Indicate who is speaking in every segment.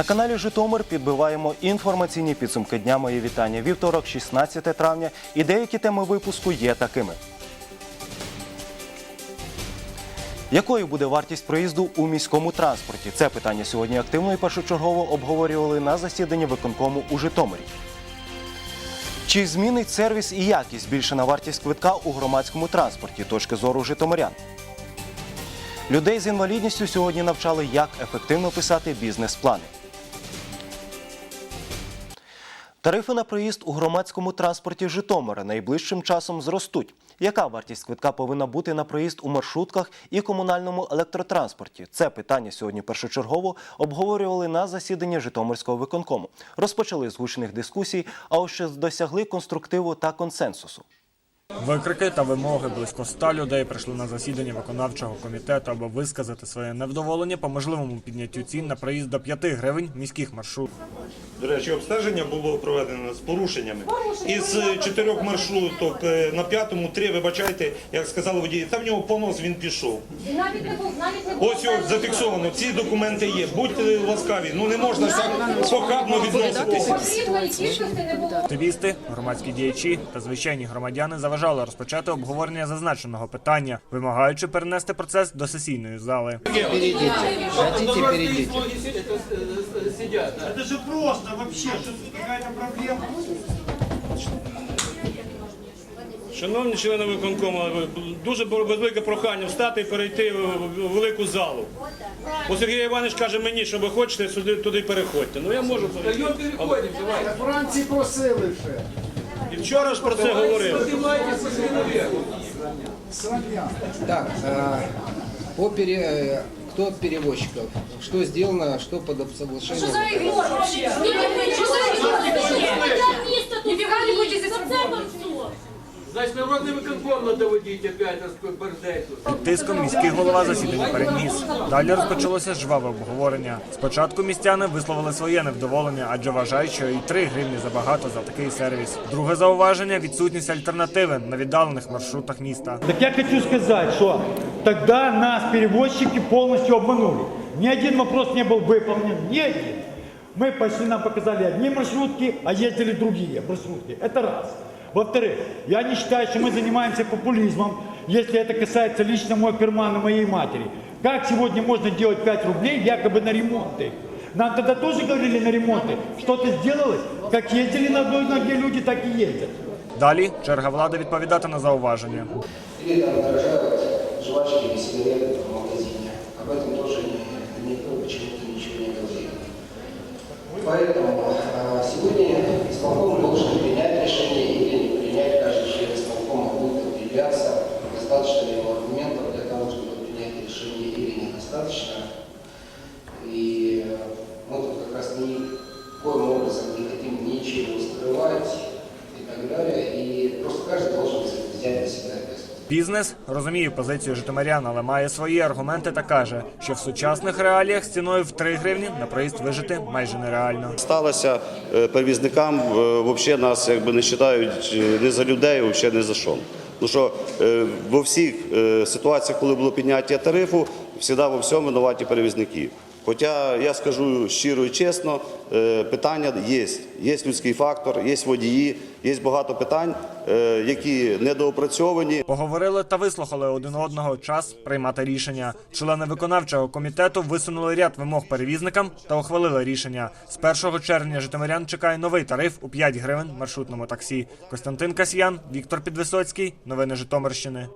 Speaker 1: На каналі Житомир підбиваємо інформаційні підсумки дня мої вітання. Вівторок, 16 травня, і деякі теми випуску є такими. Якою буде вартість проїзду у міському транспорті? Це питання сьогодні активно і першочергово обговорювали на засіданні виконкому у Житомирі. Чи змінить сервіс і якість збільшена вартість квитка у громадському транспорті? Точки зору житомирян. Людей з інвалідністю сьогодні навчали, як ефективно писати бізнес-плани. Тарифи на проїзд у громадському транспорті Житомира найближчим часом зростуть. Яка вартість квитка повинна бути на проїзд у маршрутках і комунальному електротранспорті? Це питання сьогодні першочергово обговорювали на засіданні Житомирського виконкому. Розпочали з гучних дискусій, а ось ще досягли конструктиву та консенсусу.
Speaker 2: Викрики та вимоги близько ста людей прийшли на засідання виконавчого комітету, аби висказати своє невдоволення по можливому підняттю цін на проїзд до 5 гривень міських маршрутів.
Speaker 3: До речі, обстеження було проведено з порушеннями. Із чотирьох маршруток е, на п'ятому три, вибачайте, як сказали водії, та в нього понос він пішов. Ось його зафіксовано, ці документи є. Будьте ласкаві, ну не можна так похабно відноситися.
Speaker 2: Активісти, громадські діячі та звичайні громадяни заважали розпочати обговорення зазначеного питання, вимагаючи перенести процес до сесійної зали.
Speaker 4: Перейдите. Хотите, перейдите.
Speaker 5: Просто вообще, какая-то проблема.
Speaker 6: Шановні члени виконкому, дуже велике прохання встати і перейти в велику залу. Бо Сергій Іванович каже мені, що ви хочете сюди туди переходьте. Ну я можу перейти.
Speaker 5: Франції просили вже.
Speaker 6: І вчора ж про це говорили.
Speaker 4: Так, а, по пере... э, кто от перевозчиков? Что сделано, что под соглашением?
Speaker 7: Що за ігор вообще? Що за ігор? Ніфіга не будете здесь робити.
Speaker 8: Значит, народный виконком надо водить опять раз к бордету.
Speaker 2: Під тиском міський голова засідання переніс. Далі розпочалося жваве обговорення. Спочатку містяни висловили своє невдоволення, адже вважають, що і 3 гривні забагато за такий сервіс. Друге зауваження відсутність альтернативи на віддалених маршрутах міста.
Speaker 5: Так я хочу сказать, что тогда нас перевозчики полностью обманули. Ни один вопрос не был выполнен, ни один. Мы пошли, нам показали одни маршрутки, а ездили другие маршрутки. Это раз. Во-вторых, я не считаю, что мы занимаемся популизмом, если это касается лично моего кармана моей матери. Как сегодня можно делать 5 рублей якобы на ремонты? Нам тогда тоже говорили на ремонты. Что-то сделалось? Как ездили на одной ноге люди, так и ездят.
Speaker 2: Далі черга влади відповідати на зауваження.
Speaker 4: Или там дорожают жвачки или сигареты
Speaker 2: Бізнес розуміє позицію житомирян, але має свої аргументи та каже, що в сучасних реаліях з ціною в 3 гривні на проїзд вижити майже нереально.
Speaker 9: Сталося е, перевізникам взагалі нас якби не вважають е, не за людей, взагалі не за що. Ну що е, во всіх е, ситуаціях, коли було підняття тарифу, завжди во всьому винуваті перевізники. Хоча я скажу щиро і чесно, е, питання є. Є людський фактор, є водії, є багато питань, е, які недоопрацьовані.
Speaker 2: Поговорили та вислухали один одного час приймати рішення. Члени виконавчого комітету висунули ряд вимог перевізникам та ухвалили рішення. З 1 червня житомирян чекає новий тариф у 5 гривень маршрутному таксі. Костянтин Касьян, Віктор Підвисоцький. Новини Житомирщини.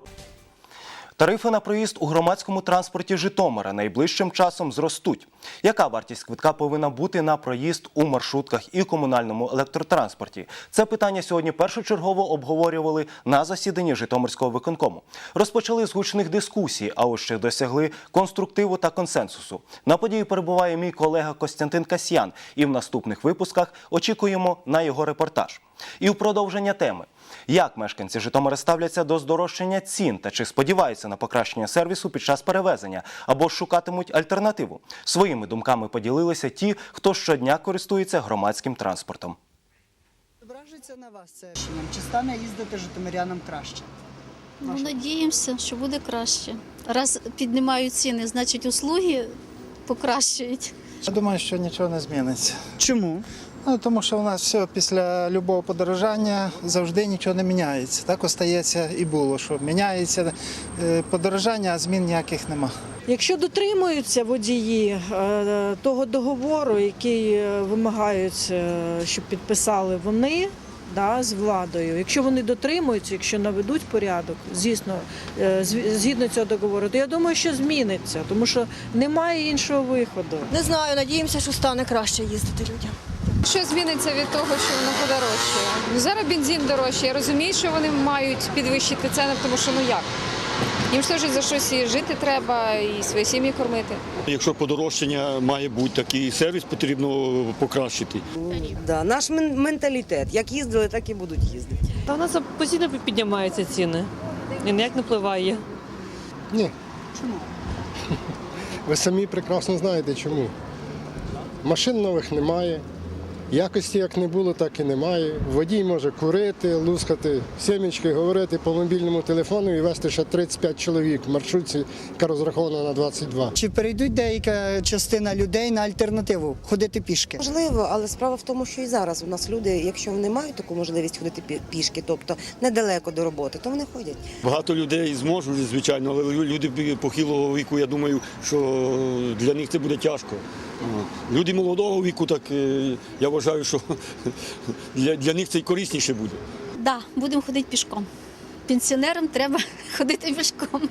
Speaker 1: Тарифи на проїзд у громадському транспорті Житомира найближчим часом зростуть. Яка вартість квитка повинна бути на проїзд у маршрутках і комунальному електротранспорті? Це питання сьогодні першочергово обговорювали на засіданні Житомирського виконкому. Розпочали з гучних дискусій, а ось ще досягли конструктиву та консенсусу. На події перебуває мій колега Костянтин Касьян, і в наступних випусках очікуємо на його репортаж. І в продовження теми. Як мешканці Житомира ставляться до здорожчання цін та чи сподіваються на покращення сервісу під час перевезення або ж шукатимуть альтернативу? Своїми думками поділилися ті, хто щодня користується громадським транспортом.
Speaker 10: Вражиться на вас це рішенням? Чи стане їздити житомирянам краще?
Speaker 11: Ну, надіємося, що буде краще. Раз піднімають ціни, значить услуги покращують.
Speaker 12: Я думаю, що нічого не зміниться.
Speaker 10: Чому?
Speaker 12: Ну, тому що у нас все після любого подорожання завжди нічого не міняється. Так остається і було, що міняється е, подорожання, а змін ніяких нема.
Speaker 13: Якщо дотримуються водії е, того договору, який е, вимагають, щоб підписали вони да, з владою, якщо вони дотримуються, якщо наведуть порядок, звісно, згідно цього договору, то я думаю, що зміниться, тому що немає іншого виходу.
Speaker 7: Не знаю, надіємося, що стане краще їздити людям.
Speaker 11: Що зміниться від того, що воно подорожчає? Зараз бензин дорожчий. Я розумію, що вони мають підвищити ціни, тому що ну як? Їм ж теж за щось і жити треба, і свої сім'ї кормити.
Speaker 5: Якщо подорожчання має бути, такий сервіс потрібно покращити.
Speaker 13: Да, наш менталітет. Як їздили, так і будуть їздити.
Speaker 7: Та у нас постійно піднімаються ціни. І ніяк не впливає.
Speaker 12: Ні. Чому? Ви самі прекрасно знаєте чому. Машин нових немає. Якості як не було, так і немає. Водій може курити, лускати сімечки, говорити по мобільному телефону і вести ще 35 чоловік в маршрутці, яка розрахована на 22.
Speaker 10: Чи перейдуть деяка частина людей на альтернативу ходити пішки?
Speaker 13: Можливо, але справа в тому, що і зараз у нас люди, якщо вони мають таку можливість ходити пішки, тобто недалеко до роботи, то вони ходять.
Speaker 5: Багато людей зможуть, звичайно, але люди похилого віку, я думаю, що для них це буде тяжко. Люди молодого віку, так е, я вважаю, що для, для них це й корисніше буде.
Speaker 11: Да, будемо ходити пішком. Пенсіонерам треба ходити пішком.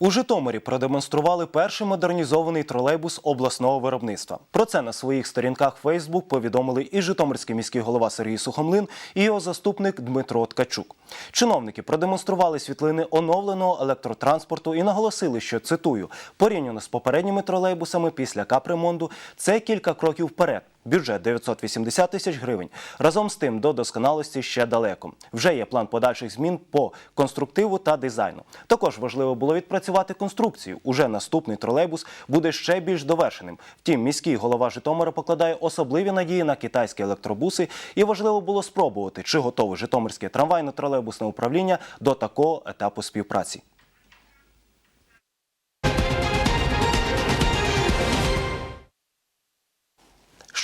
Speaker 1: У Житомирі продемонстрували перший модернізований тролейбус обласного виробництва. Про це на своїх сторінках Фейсбук повідомили і Житомирський міський голова Сергій Сухомлин, і його заступник Дмитро Ткачук. Чиновники продемонстрували світлини оновленого електротранспорту і наголосили, що цитую порівняно з попередніми тролейбусами після капремонту це кілька кроків вперед. Бюджет 980 тисяч гривень. Разом з тим до досконалості ще далеко. Вже є план подальших змін по конструктиву та дизайну. Також важливо було відпрацювати конструкцію. Уже наступний тролейбус буде ще більш довершеним. Втім, міський голова Житомира покладає особливі надії на китайські електробуси, і важливо було спробувати, чи готове Житомирське трамвайно-тролейбусне управління до такого етапу співпраці.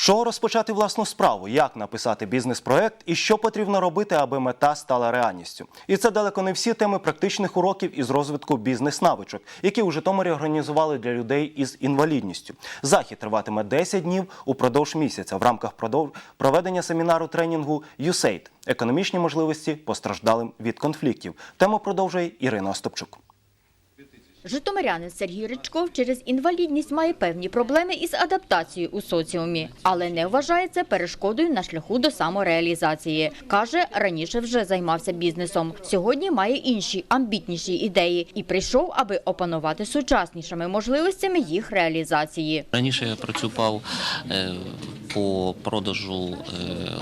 Speaker 1: Що розпочати власну справу, як написати бізнес-проект і що потрібно робити, аби мета стала реальністю. І це далеко не всі теми практичних уроків із розвитку бізнес-навичок, які у Житомирі організували для людей із інвалідністю. Захід триватиме 10 днів упродовж місяця в рамках проведення семінару тренінгу «ЮСЕЙД» – економічні можливості постраждалим від конфліктів. Тему продовжує Ірина Остапчук.
Speaker 7: Житомирянин Сергій Ричков через інвалідність має певні проблеми із адаптацією у соціумі, але не вважає це перешкодою на шляху до самореалізації. Каже, раніше вже займався бізнесом. Сьогодні має інші амбітніші ідеї і прийшов, аби опанувати сучаснішими можливостями їх реалізації.
Speaker 14: Раніше я працював е, по продажу, е,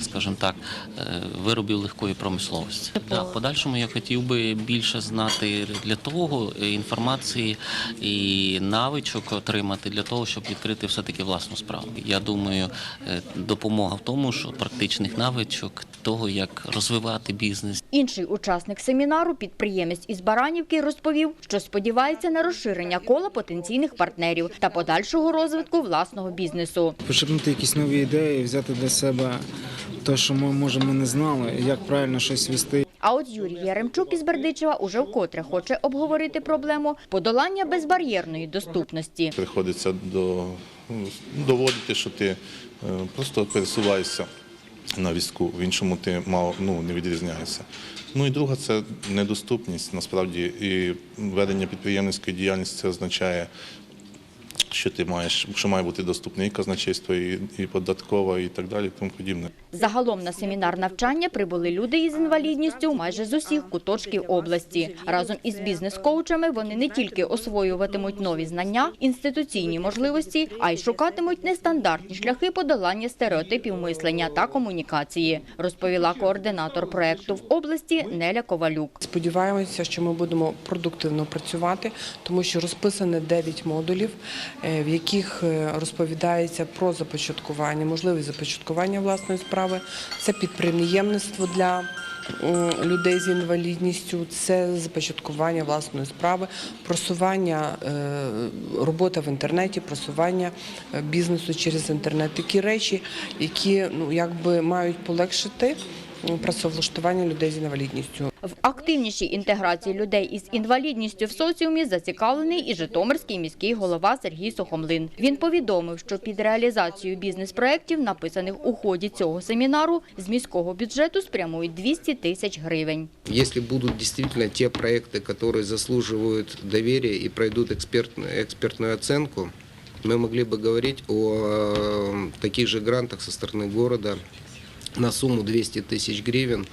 Speaker 14: скажімо так, е, виробів легкої промисловості. В подальшому я хотів би більше знати для того інформації і навичок отримати для того, щоб відкрити все-таки власну справу. Я думаю, е, допомога в тому, що практичних навичок того, як розвивати бізнес,
Speaker 7: Інший учасник семінару, підприємець із Баранівки, розповів, що сподівається на розширення кола потенційних партнерів та подальшого розвитку власного бізнесу.
Speaker 12: Почерпнути якісь нові ідеї, взяти для себе те, що ми може ми не знали, як правильно щось вести.
Speaker 7: А от Юрій Яремчук із Бердичева уже вкотре хоче обговорити проблему подолання безбар'єрної доступності.
Speaker 3: Приходиться до, ну, доводити, що ти е, просто пересуваєшся на візку, в іншому ти мало ну, не відрізняєшся. Ну і друга це недоступність. Насправді, і ведення підприємницької діяльності це означає, що ти маєш, що має бути доступне і казначейство, і, і податкова, і так далі, тому подібне.
Speaker 7: Загалом на семінар навчання прибули люди із інвалідністю майже з усіх куточків області. Разом із бізнес-коучами вони не тільки освоюватимуть нові знання, інституційні можливості, а й шукатимуть нестандартні шляхи подолання стереотипів мислення та комунікації, розповіла координатор проекту в області Неля Ковалюк.
Speaker 13: Сподіваємося, що ми будемо продуктивно працювати, тому що розписано 9 модулів, в яких е, розповідається про започаткування, можливість започаткування власної справи. Це підприємництво для
Speaker 15: людей з інвалідністю, це започаткування власної справи, просування е, робота в інтернеті, просування е, бізнесу через інтернет. Такі речі, які ну якби мають полегшити працевлаштування людей з інвалідністю.
Speaker 7: В активнішій інтеграції людей із інвалідністю в соціумі зацікавлений і Житомирський міський голова Сергій Сухомлин. Він повідомив, що під реалізацію бізнес-проєктів, написаних у ході цього семінару, з міського бюджету спрямують 200 тисяч гривень.
Speaker 16: Если будут действительно те проекты, которые заслуживают доверия и пройдут экспертную, экспертную оценку, мы могли бы говорить о э, таких же грантах со стороны города на сумму 200 тысяч гривен.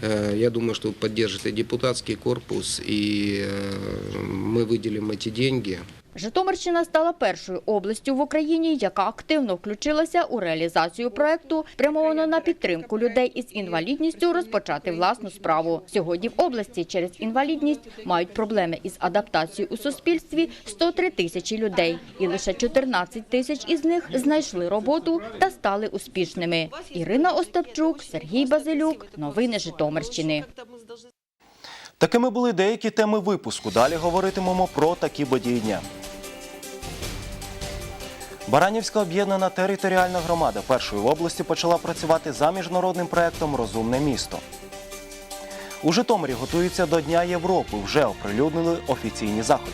Speaker 16: Э, Я думаю, что поддержит и депутатский корпус, и э, мы выделим эти деньги.
Speaker 7: Житомирщина стала першою областю в Україні, яка активно включилася у реалізацію проекту, спрямовано на підтримку людей із інвалідністю розпочати власну справу. Сьогодні в області через інвалідність мають проблеми із адаптацією у суспільстві 103 тисячі людей, і лише 14 тисяч із них знайшли роботу та стали успішними. Ірина Остапчук, Сергій Базилюк. Новини Житомирщини.
Speaker 1: Такими були деякі теми випуску. Далі говоритимемо про такі події дня. Баранівська об'єднана територіальна громада першої в області почала працювати за міжнародним проєктом Розумне місто. У Житомирі готуються до Дня Європи. Вже оприлюднили офіційні заходи.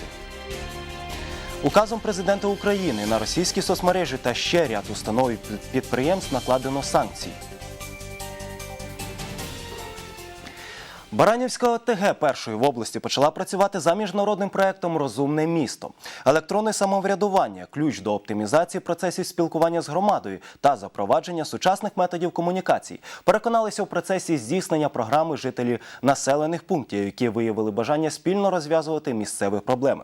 Speaker 1: Указом президента України на російські соцмережі та ще ряд установ підприємств накладено санкції. Баранівська ОТГ першої в області почала працювати за міжнародним проектом Розумне місто. Електронне самоврядування ключ до оптимізації процесів спілкування з громадою та запровадження сучасних методів комунікацій. Переконалися у процесі здійснення програми жителі населених пунктів, які виявили бажання спільно розв'язувати місцеві проблеми.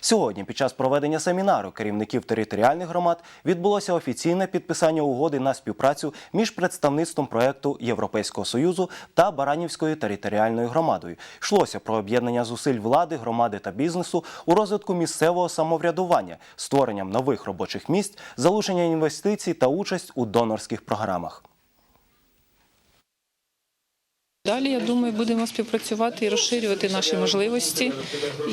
Speaker 1: Сьогодні, під час проведення семінару керівників територіальних громад, відбулося офіційне підписання угоди на співпрацю між представництвом проекту Європейського союзу та Баранівською територіальною громадою. Йшлося про об'єднання зусиль влади, громади та бізнесу у розвитку місцевого самоврядування, створенням нових робочих місць, залучення інвестицій та участь у донорських програмах.
Speaker 17: Далі, я думаю, будемо співпрацювати і розширювати наші можливості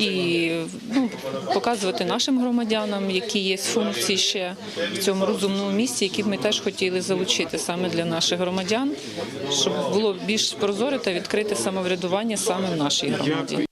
Speaker 17: і ну, показувати нашим громадянам, які є функції ще в цьому розумному місці, які б ми теж хотіли залучити саме для наших громадян, щоб було більш прозоре та відкрите самоврядування саме в нашій громаді.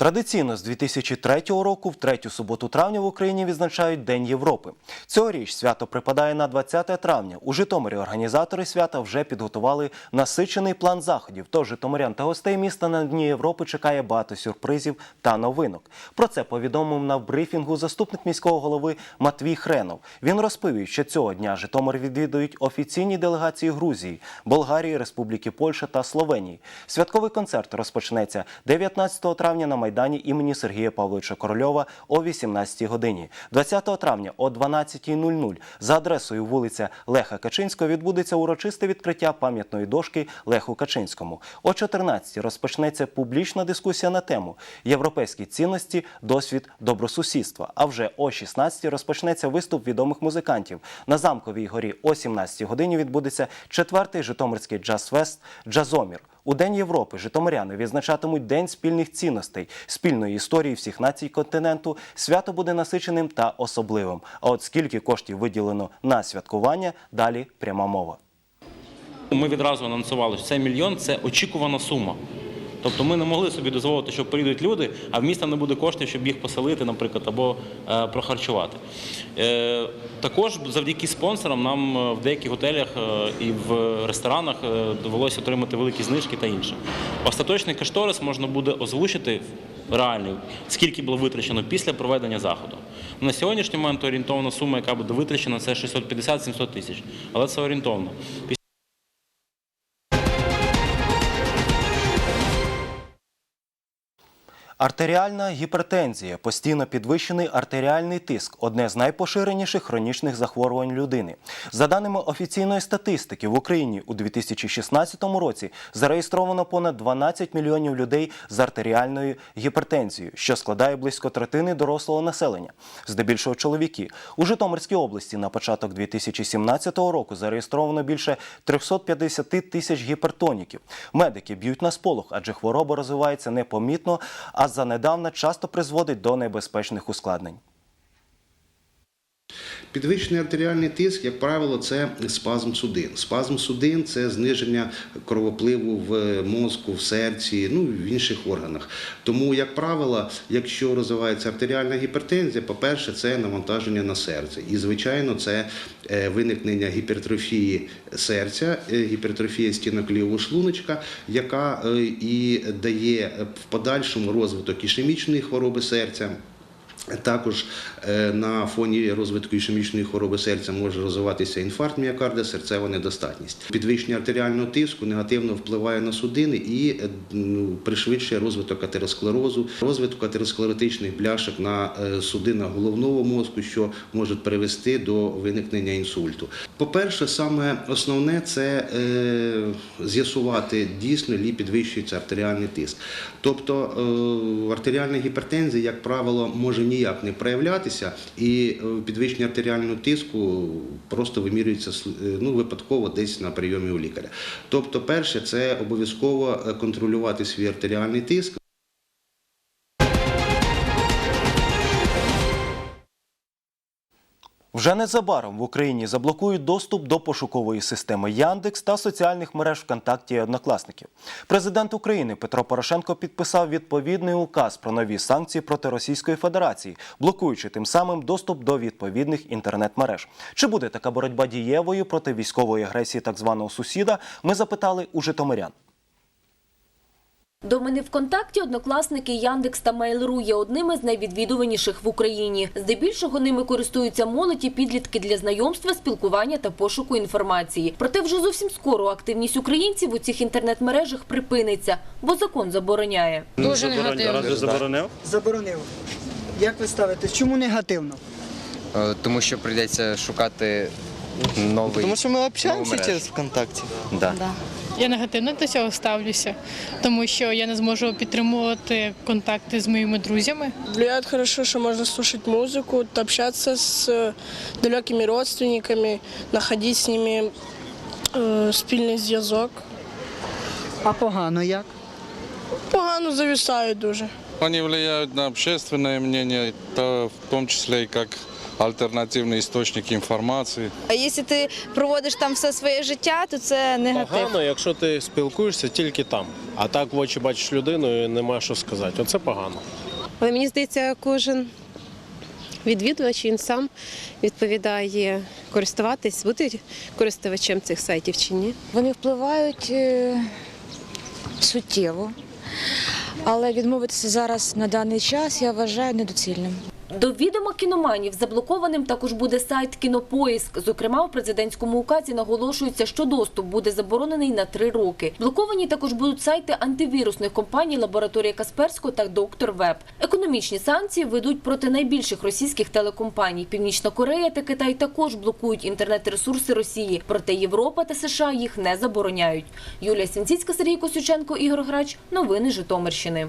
Speaker 1: Традиційно з 2003 року в третю суботу травня в Україні відзначають День Європи. Цьогоріч свято припадає на 20 травня. У Житомирі організатори свята вже підготували насичений план заходів. Тож житомирян та гостей міста на Дні Європи чекає багато сюрпризів та новинок. Про це повідомив на брифінгу заступник міського голови Матвій Хренов. Він розповів, що цього дня Житомир відвідують офіційні делегації Грузії, Болгарії, Республіки Польща та Словенії. Святковий концерт розпочнеться 19 травня на майдані імені Сергія Павловича Корольова о 18 годині. 20 травня о 12.00 за адресою вулиця Леха Качинського відбудеться урочисте відкриття пам'ятної дошки Леху Качинському. О 14 розпочнеться публічна дискусія на тему Європейські цінності, досвід добросусідства. А вже о 16 розпочнеться виступ відомих музикантів. На замковій горі о 17 годині відбудеться четвертий Житомирський джаз-фест Джазомір. У День Європи житомиряни відзначатимуть День спільних цінностей, спільної історії всіх націй континенту. Свято буде насиченим та особливим. А от скільки коштів виділено на святкування, далі пряма мова.
Speaker 18: Ми відразу анонсували, що це мільйон це очікувана сума. Тобто ми не могли собі дозволити, що приїдуть люди, а в міста не буде коштів, щоб їх поселити, наприклад, або е, прохарчувати. Е, також завдяки спонсорам нам е, в деяких готелях і в ресторанах довелося отримати великі знижки та інше. Остаточний кошторис можна буде озвучити реальний, скільки було витрачено після проведення заходу. На сьогоднішній момент орієнтовна сума, яка буде витрачена, це 650-700 тисяч. Але це орієнтовно.
Speaker 1: Артеріальна гіпертензія, постійно підвищений артеріальний тиск одне з найпоширеніших хронічних захворювань людини. За даними офіційної статистики, в Україні у 2016 році зареєстровано понад 12 мільйонів людей з артеріальною гіпертензією, що складає близько третини дорослого населення, здебільшого чоловіки. У Житомирській області на початок 2017 року зареєстровано більше 350 тисяч гіпертоніків. Медики б'ють на сполох, адже хвороба розвивається непомітно, а занедавна часто призводить до небезпечних ускладнень.
Speaker 19: Підвищений артеріальний тиск, як правило, це спазм судин. Спазм судин це зниження кровопливу в мозку, в серці, ну в інших органах. Тому, як правило, якщо розвивається артеріальна гіпертензія, по-перше, це навантаження на серце. І, звичайно, це е, виникнення гіпертрофії серця, е, гіпертрофія стінок лівого шлуночка, яка е, і дає в подальшому розвиток ішемічної хвороби серця. Також е, на фоні розвитку ішемічної хвороби серця може розвиватися інфаркт міокарда, серцева недостатність. Підвищення артеріального тиску негативно впливає на судини і е, ну, пришвидшує розвиток атеросклерозу, розвиток атеросклеротичних бляшок на е, судинах головного мозку, що може привести до виникнення інсульту. По-перше, саме основне це з'ясувати дійсно лі підвищується артеріальний тиск. Тобто артеріальна гіпертензія, як правило, може ніяк не проявлятися, і е, підвищення артеріального тиску просто вимірюється е, ну, випадково десь на прийомі у лікаря. Тобто, перше, це обов'язково е, контролювати свій артеріальний тиск.
Speaker 1: Вже незабаром в Україні заблокують доступ до пошукової системи Яндекс та соціальних мереж ВКонтакті і Однокласників. Президент України Петро Порошенко підписав відповідний указ про нові санкції проти Російської Федерації, блокуючи тим самим доступ до відповідних інтернет-мереж. Чи буде така боротьба дієвою проти військової агресії так званого сусіда? Ми запитали у житомирян.
Speaker 20: Домени ВКонтакті, Однокласники, Яндекс та Mail.ru є одними з найвідвідуваніших в Україні. Здебільшого ними користуються молодь і підлітки для знайомства, спілкування та пошуку інформації. Проте вже зовсім скоро активність українців у цих інтернет-мережах припиниться, бо закон забороняє.
Speaker 10: Дуже негативно.
Speaker 2: заборонив?
Speaker 10: Заборонив. Як ви ставитесь? Чому негативно?
Speaker 21: Е, Тому що прийдеться шукати новий.
Speaker 22: Тому що ми общаємося
Speaker 21: нову
Speaker 22: через ВКонтакті.
Speaker 21: Да.
Speaker 23: Я негативно до цього ставлюся, тому що я не зможу підтримувати контакти з моїми друзями.
Speaker 24: Влияет хорошо, что можно слушать музыку, общаться с э, далекими родственниками, находить с ними э, спільний зв'язок.
Speaker 10: А погано як?
Speaker 24: Погано зависають дуже.
Speaker 25: Они влияют на общественное мнение, то в том числе и как альтернативный источник информации.
Speaker 26: А якщо ти проводиш там все своє життя, то це негатив.
Speaker 27: Погано, якщо ти спілкуєшся тільки там, а так в очі бачиш людину і нема що сказати. Оце погано.
Speaker 28: Але мені здається, кожен відвідувач він сам відповідає користуватись, бути користувачем цих сайтів чи ні.
Speaker 29: Вони впливають е, суттєво, але відмовитися зараз на даний час я вважаю недоцільним.
Speaker 20: До відома кіноманів заблокованим також буде сайт Кінопоїск. Зокрема, у президентському указі наголошується, що доступ буде заборонений на три роки. Блоковані також будуть сайти антивірусних компаній Лабораторія Касперського та Доктор Веб. Економічні санкції ведуть проти найбільших російських телекомпаній. Північна Корея та Китай також блокують інтернет-ресурси Росії. Проте Європа та США їх не забороняють. Юлія Сенціцька, Сергій Косюченко, Ігор Грач. Новини Житомирщини.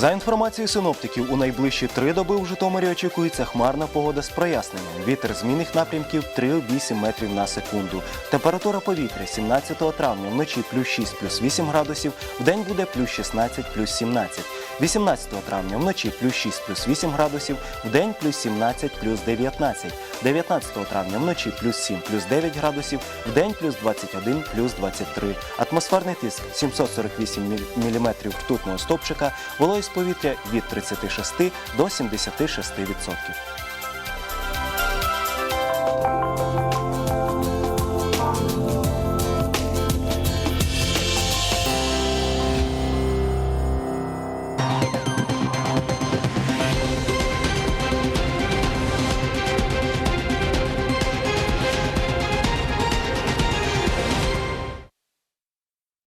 Speaker 1: За інформацією синоптиків, у найближчі три доби у Житомирі очікується хмарна погода з проясненням. Вітер змінних напрямків 3,8 метрів на секунду. Температура повітря 17 травня вночі плюс 6 плюс 8 градусів, вдень буде плюс 16 плюс 17. 18 травня вночі плюс 6 плюс 8 градусів, вдень плюс 17 плюс 19. 19 травня вночі плюс 7 плюс 9 градусів, в день плюс 21 плюс 23. Атмосферний тиск 748 мм ртутного стопчика, вологість повітря від 36 до 76%.